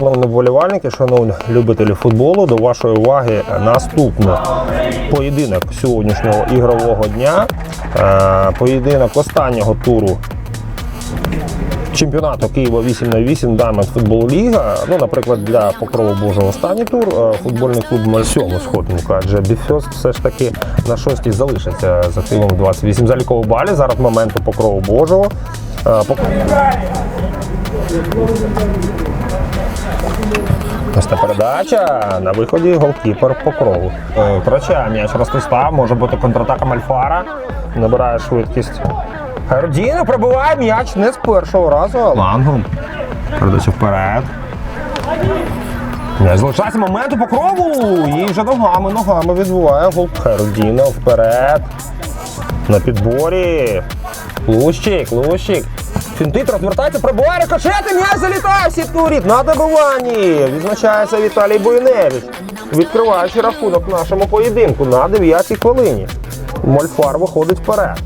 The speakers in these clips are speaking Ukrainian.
Шановні вболівальники, шановні любителі футболу, до вашої уваги наступний поєдинок сьогоднішнього ігрового дня. Е, Поєдинок останнього туру чемпіонату Києва 8 на 8 Diamond Футбол Ліга. Ну, наприклад, для Покрову Божого останній тур. Е, Футбольний клуб на сьому сходинку, адже Біфьост все ж таки на шостій залишиться з активом 28 залікових балів. Зараз моменту Покрову Божого. Е, Та передача на виході голкіпер по крову. Е, м'яч Ростислав, може бути контратака Мальфара. Набирає швидкість. Гердіна пробиває м'яч не з першого разу, а лангом. Передача вперед. Залишається моменту по крову. І вже ногами, ногами відбуває гол. Гердіна вперед. На підборі. Лущик, Лущик. Фінтит розвертається, пробиває рикошети, м'яч залітає в на добиванні. Відзначається Віталій Бойневич, відкриваючи рахунок нашому поєдинку на 9-й хвилині. Мольфар виходить вперед.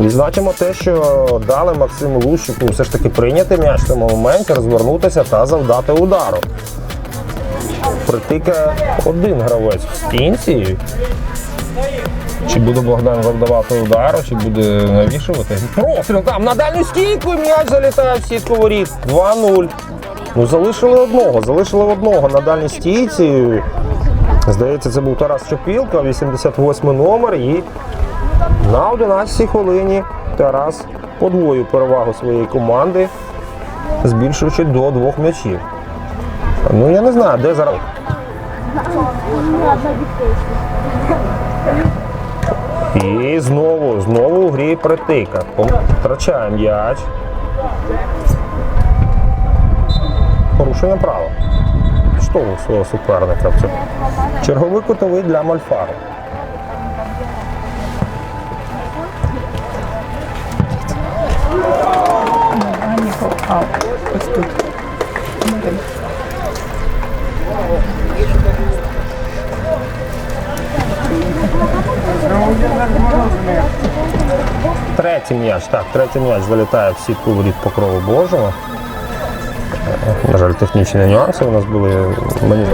Відзначимо те, що дали Максиму Лущику все ж таки прийняти м'яч в цьому моменті, розвернутися та завдати удару. Притикає один гравець в стінці. Чи буде Богдан завдавати удару, чи буде навішувати? Профіль там на дальню стійку і м'яч залітає в сітку воріт. 2-0. Ну, залишили одного, залишили одного на дальній стійці. Здається, це був Тарас Чопілка, 88 номер. І на 11 хвилині Тарас подвоїв перевагу своєї команди, збільшуючи до двох м'ячів. Ну я не знаю, де зараз. І знову, знову у грі притика. Втрачає м'яч. Порушення права. Штовхнув свого суперника. в. Черговий кутовий для Мальфару. Ось тут. Третій м'яч. Так, третій м'яч залітає в сітку воріт покрову Божого. На жаль, технічні нюанси у нас були. Мені...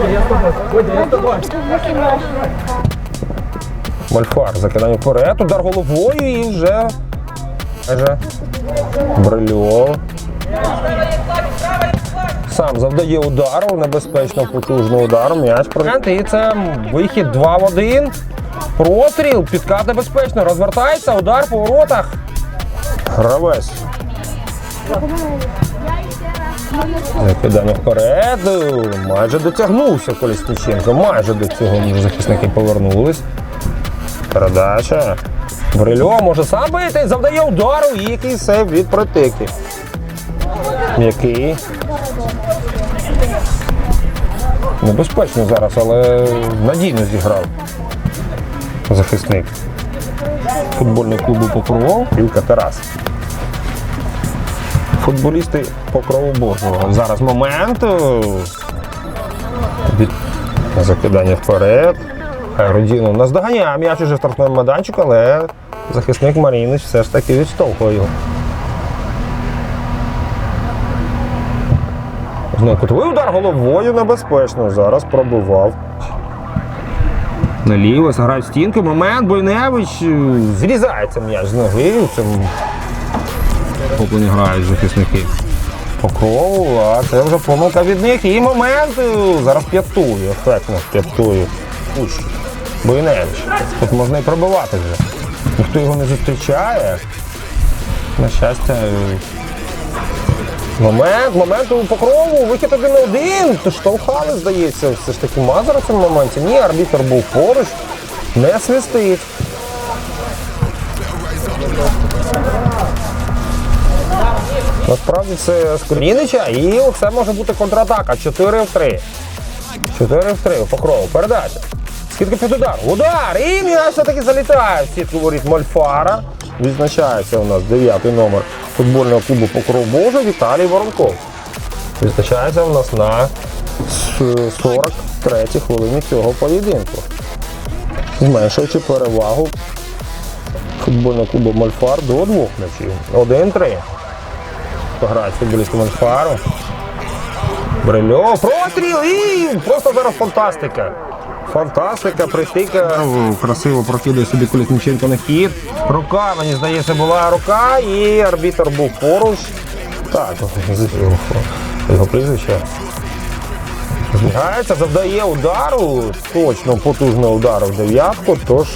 Мальфар закидання вперед, удар головою і вже. Брильов. Сам завдає удару, небезпечно потужного удару, м'яч про і це вихід 2 в 1. Простріл, підкат небезпечно, розвертається, удар по воротах. Гравець. Закидання вперед. Майже дотягнувся Колісниченко. Майже до цього вже захисники повернулись. Передача. Брильо може сам бити, завдає удару який сейв від протики. Який. Небезпечно зараз, але надійно зіграв захисник футбольного клубу Покровов Ілка Тарас. Футболісти Покрову Божого. Зараз момент. Закидання вперед. Родіну наздоганяє м'яч уже в штрафному майданчику, але захисник Марінич все ж таки відштовхує його. Знову кутовий удар головою небезпечно. Зараз пробивав. Наліво, грає в стінку. Момент, Бойневич е, зрізається м'яч з ноги. Поки не грають захисники. Покрову, а це вже помилка від них. І момент е, зараз п'ятує, ефектно п'ятує. Бойневич. Тут можна і пробивати вже. Ніхто його не зустрічає. На щастя. Момент, момент у покрову, вихід один на один. То штовхали, здається, все ж таки Мазура в цьому моменті. Ні, арбітр був поруч, не свистить. Насправді це Скорінича і це може бути контратака. 4 в 3. 4 в 3 у покрову. Передача. Скидка під удар. Удар! І м'яч все-таки залітає в сітку воріт Мольфара. Відзначається у нас дев'ятий номер футбольного клубу Покров Божа Віталій Воронков. Відзначається у нас на 43-й хвилині цього поєдинку. Зменшуючи перевагу футбольного клубу Мольфар до двох м'ячів. 1-3. Грають футболісти Мольфару. Брильов, простріл і просто зараз фантастика. Фантастика, притика. Красиво прокидає собі Колісниченко на хід. Рука, мені здається, була рука, і арбітр був поруч. Так, його прізвище. Збігається, завдає удару, точно потужного удару в дев'ятку, тож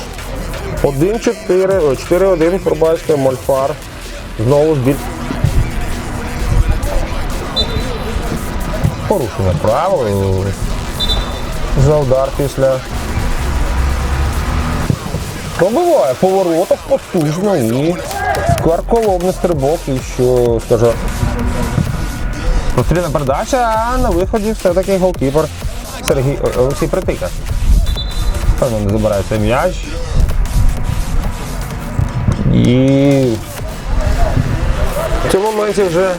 1-4, 4-1, пробачте, Мольфар. Знову збір. Порушення правил за удар після. Пробиває повороток потужно і карколомний стрибок, і що скаже. Пострільна передача, а на виході все-таки голкіпер Сергій Олексій Притика. Певно, не забирає цей м'яч. І в цьому моменті вже